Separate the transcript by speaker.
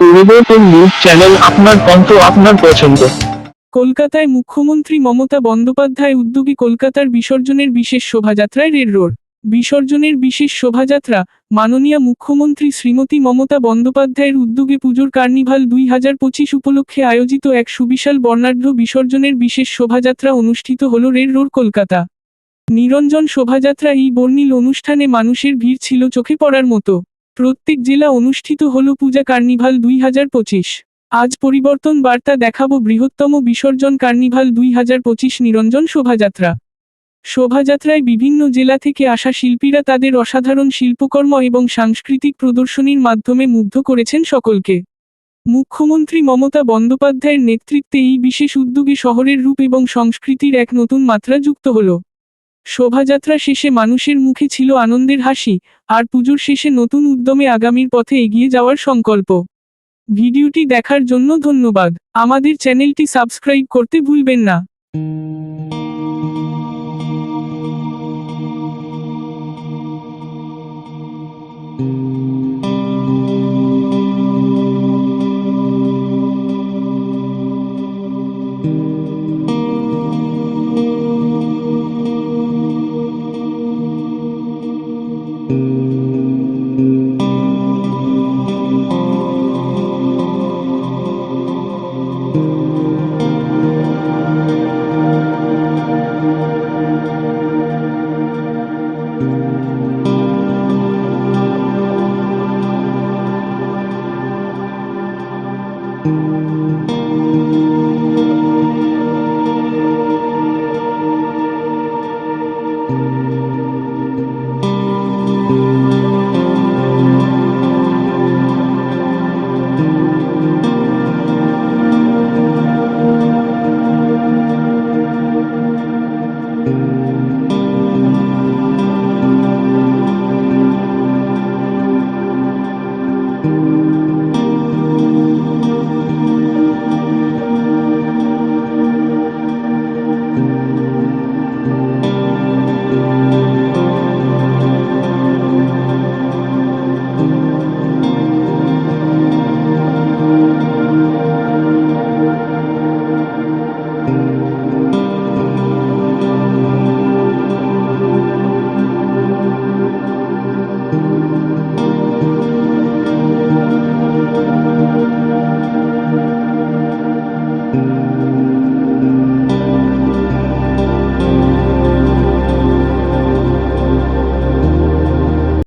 Speaker 1: পরিবর্তন news channel আপনার আপনার পছন্দ।
Speaker 2: কলকাতায় মুখ্যমন্ত্রী মমতা বন্দ্যোপাধ্যায় উদ্যোগী কলকাতার বিসর্জনের বিশেষ শোভাযাত্রায় রেড রোড। বিসর্জনের বিশেষ শোভাযাত্রা মাননীয় মুখ্যমন্ত্রী শ্রীমতী মমতা বন্দ্যোপাধ্যায়ের উদ্যোগে পুজোর কার্নিভাল দুই হাজার পঁচিশ উপলক্ষে আয়োজিত এক সুবিশাল বর্ণাঢ্য বিসর্জনের বিশেষ শোভাযাত্রা অনুষ্ঠিত হল রেড রোড, কলকাতা। নিরঞ্জন শোভাযাত্রা এই বর্ণিল অনুষ্ঠানে মানুষের ভিড় ছিল চোখে পড়ার মতো। প্রত্যেক জেলা অনুষ্ঠিত হল পূজা কার্নিভাল দুই হাজার পঁচিশ। আজ পরিবর্তন বার্তা দেখাবো বৃহত্তম বিসর্জন কার্নিভাল দুই হাজার পঁচিশ নিরঞ্জন শোভাযাত্রা। শোভাযাত্রায় বিভিন্ন জেলা থেকে আসা শিল্পীরা তাদের অসাধারণ শিল্পকর্ম এবং সাংস্কৃতিক প্রদর্শনীর মাধ্যমে মুগ্ধ করেছেন সকলকে। মুখ্যমন্ত্রী মমতা বন্দ্যোপাধ্যায়ের নেতৃত্বে এই বিশেষ উদ্যোগে শহরের রূপ এবং সংস্কৃতির এক নতুন মাত্রা যুক্ত হল। শোভাযাত্রা শেষে মানুষের মুখে ছিল আনন্দের হাসি, আর পুজোর শেষে নতুন উদ্যমে আগামীর পথে এগিয়ে যাওয়ার সংকল্প। ভিডিওটি দেখার জন্য ধন্যবাদ। আমাদের চ্যানেলটি সাবস্ক্রাইব করতে ভুলবেন না। thank you thank mm -hmm. you Thank you.